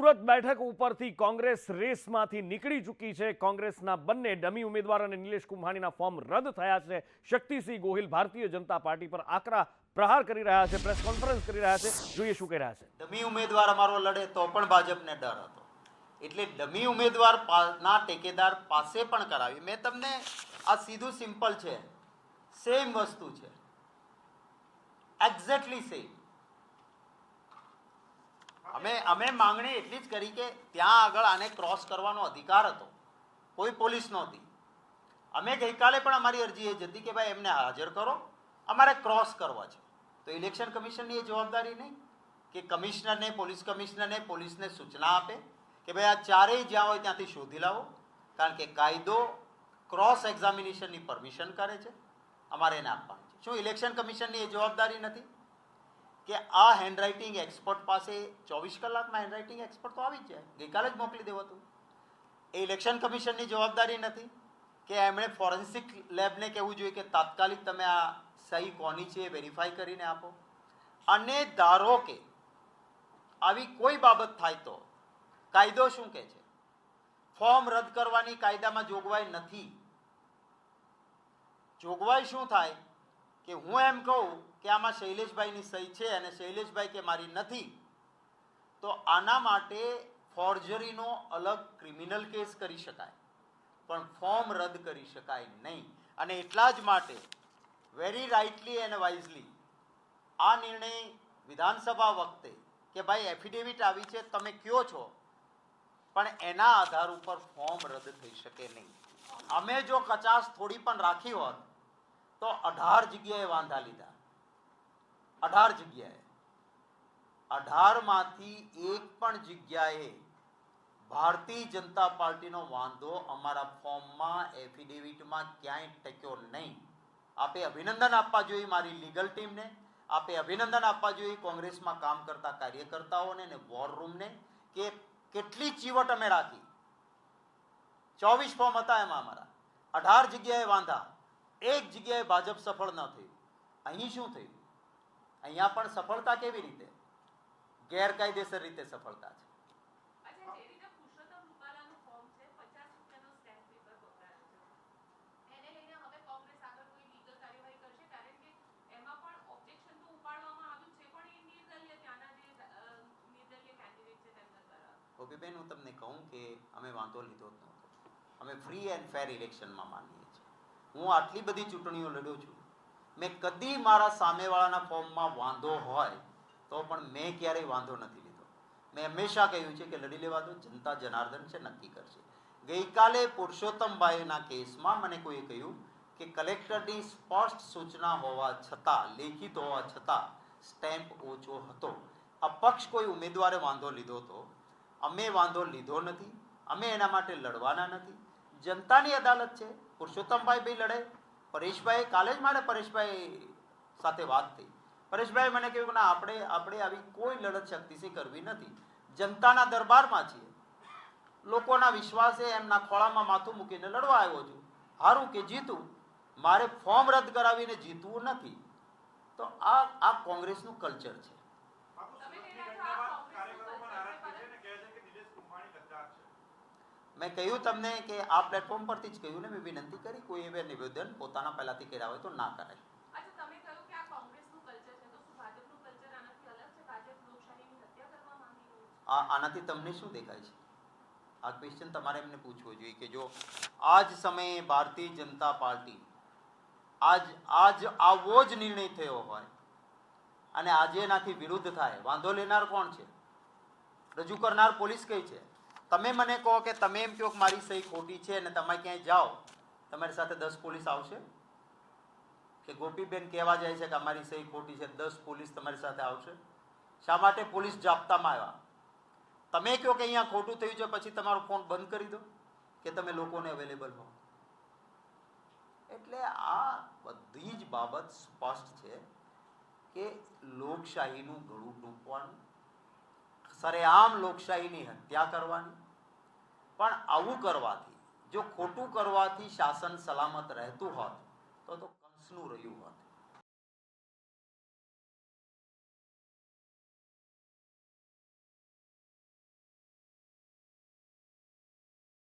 સુરત બેઠક ઉપરથી કોંગ્રેસ રેસમાંથી નીકળી ચૂકી છે. કોંગ્રેસના બંને ડમી ઉમેદવાર અને નિલેશ કુંભાણીના ફોર્મ રદ થયા છે. શક્તિસિંહ ગોહિલ ભારતીય જનતા પાર્ટી પર આકરા પ્રહાર કરી રહ્યા છે, પ્રેસ કોન્ફરન્સ કરી રહ્યા છે. જોઈએ શું કહી રહ્યા છે. ડમી ઉમેદવાર અમારો લડે તો પણ ભાજપને ડર હતો. એટલે ડમી ઉમેદવાર ના ટેકેદાર પાસે પણ કરાવી. મેં તમને આ સીધું સિમ્પલ છે. સેમ વસ્તુ છે. એક્ઝેક્ટલી સેમ અમે અમે માંગણી એટલી જ કરી કે ત્યાં આગળ આને ક્રોસ કરવાનો અધિકાર હતો. કોઈ પોલીસ નહોતી. અમે ગઈકાલે પણ અમારી અરજી એ જ હતી કે ભાઈ એમને હાજર કરો. અમારે ક્રોસ કરવા છે. તો ઇલેક્શન કમિશનની એ જવાબદારી નહીં? કે કમિશનરને પોલીસ કમિશનરને પોલીસને સૂચના આપે કે ભાઈ આ ચારેય જ્યાં હોય ત્યાંથી શોધી લાવો. કારણ કે કાયદો ક્રોસ એક્ઝામિનેશનની પરમિશન કરે છે. અમારે એને આપવાની છે. શું ઇલેક્શન કમિશનની એ જવાબદારી નથી? કે આ હેન્ડરાઇટિંગ એક્સપર્ટ પાસે ચોવીસ કલાકમાં હેન્ડરાઇટિંગ એક્સપર્ટ તો આવી જ જાય. ગઈકાલે જ મોકલી દેવું હતું એ ઇલેક્શન કમિશનની જવાબદારી નથી કે એમણે ફોરેન્સિક લેબને કહેવું જોઈએ કે તાત્કાલિક તમે આ સહી કોની છે એ વેરીફાઈ કરીને આપો. અને ધારો કે આવી કોઈ બાબત થાય તો કાયદો શું કહે છે? ફોર્મ રદ કરવાની કાયદામાં જોગવાઈ નથી. જોગવાઈ શું થાય? કે હું એમ કહું કે આમાં શૈલેષભાઈની સહી છે અને શૈલેષભાઈ કે મારી નથી, તો આના માટે ફોર્જરીનો અલગ ક્રિમિનલ કેસ કરી શકાય. પણ ફોર્મ રદ કરી શકાય નહીં. અને એટલા જ માટે વેરી રાઇટલી એન્ડ વાઇઝલી આ નિર્ણય વિધાનસભા વખતે કે ભાઈ એફિડેવિટ આવી છે, તમે કયો છો? પણ એના આધાર ઉપર ફોર્મ રદ થઈ શકે નહીં. અમે જો કચાશ થોડી પણ રાખી હોત, તો અઢાર જગ્યાએ વાંધા લીધા. અઢાર જગ્યાએ. અઢારમાંથી એક પણ જગ્યાએ ભારતીય જનતા પાર્ટીનો વાંધો અમારા ફોર્મમાં, એફિડેવિટમાં ક્યાંય ટક્યો નહીં. આપે અભિનંદન આપવા જોઈએ મારી લીગલ ટીમને, આપે અભિનંદન આપવા જોઈએ કોંગ્રેસમાં કામ કરતા કાર્યકર્તાઓને ને વોર રૂમને કે કેટલી ચીવટ અમે રાખી. ચોવીસ ફોર્મ હતા એમાં અમારા. અઢાર જગ્યાએ વાંધા. એક જગ્યાએ ભાજપ સફળ ન થયું. અહીં શું થયું? અહીંયા પણ સફળતા કેવી રીતે? ગેરકાયદેસર રીતે સફળતા છે. ગોપીબેન હું તમને કહું કે અમે વાંધો લીધો જ નહોતો. અમે ફ્રી એન્ડ ફેર ઇલેક્શનમાં માનીએ છીએ. હું આટલી બધી ચૂંટણીઓ લડ્યો છું. મેં કદી મારા સામેવાળાના ફોર્મમાં વાંધો હોય તો પણ મેં ક્યારેય વાંધો નથી લીધો. મેં હંમેશા કહ્યું છે કે લડી લેવા દો, જનતા જનાર્દન છે, નક્કી કરશે. ગઈકાલે પુરુષોત્તમભાઈના કેસમાં મને કોઈએ કહ્યું કે કલેક્ટરની સ્પષ્ટ સૂચના હોવા છતાં, લેખિત હોવા છતાં સ્ટેમ્પ ઓછો હતો. અપક્ષ કોઈ ઉમેદવારે વાંધો લીધો હતો અમે વાંધો લીધો નથી. અમે એના માટે લડવાના નથી. જનતાની અદાલત છે. પુરુષોત્તમભાઈ ભાઈ લડે. પરેશભાઈ, કાલે જ મારે પરેશભાઈ સાથે વાત થઈ. પરેશભાઈ મને કહ્યું કે ના, આપણે આપણે આવી કોઈ લડત શક્તિથી કરવી નથી. જનતાના દરબારમાં છીએ. લોકોના વિશ્વાસે એમના ખોળામાં માથું મૂકીને લડવા આવ્યો છું. હારું કે જીતું. મારે ફોર્મ રદ કરાવીને જીતવું નથી. તો આ આ કોંગ્રેસનું કલ્ચર છે તમે કહી રહ્યા છો આ કોંગ્રેસનું કલ્ચર છે પરંતુ મેં કહ્યું તમને કે આ પ્લેટફોર્મ પરથી જ કહ્યું ને મેં વિનંતી કરી કોઈ એવે નિવેદન પોતાના પહેલાથી કર્યા હોય તો ના કરાય. અચ્છા તમે કહ્યું કે આ કોંગ્રેસનું કલ્ચર છે તો શું ભાજપનું કલ્ચર આનાથી અલગ છે? ભાજપ લોકશાહીની હત્યા કરવા માંગી રહ્યું છે? આ આનાથી તમને શું દેખાય છે? આ ક્વેશ્ચન તમારે એમને પૂછવો જોઈએ કે જો આ જ સમયે ભારતીય જનતા પાર્ટી આજ આજ આવો જ નિર્ણય થયો હોય અને આજે એનાથી વિરુદ્ધ થાય વાંધો લેનાર કોણ છે? રજૂ કરનાર પોલીસ કઈ છે? તમે મને કહો કે તમે એમ કહો કે મારી સહી ખોટી છે અને તમે ક્યાંય જાઓ, તમારી સાથે દસ પોલીસ આવશે? કે ગોપીબેન કહેવા જાય છે કે અમારી સહી ખોટી છે, દસ પોલીસ તમારી સાથે આવશે? શા માટે પોલીસ જાપ્તામાં આવ્યા? તમે કહો કે અહીંયા ખોટું થયું છે, પછી તમારો ફોન બંધ કરી દો, કે તમે લોકોને અવેલેબલ હો એટલે આ બધી જ બાબત સ્પષ્ટ છે કે લોકશાહીનું ગળું ટૂંકવાનું સરેઆમ લોકશાહીની હત્યા કરવાની પણ આવું કરવાથી, જો ખોટું કરવાથી શાસન સલામત રહેતું હોત, તો તો કંસનું રહ્યું હોત.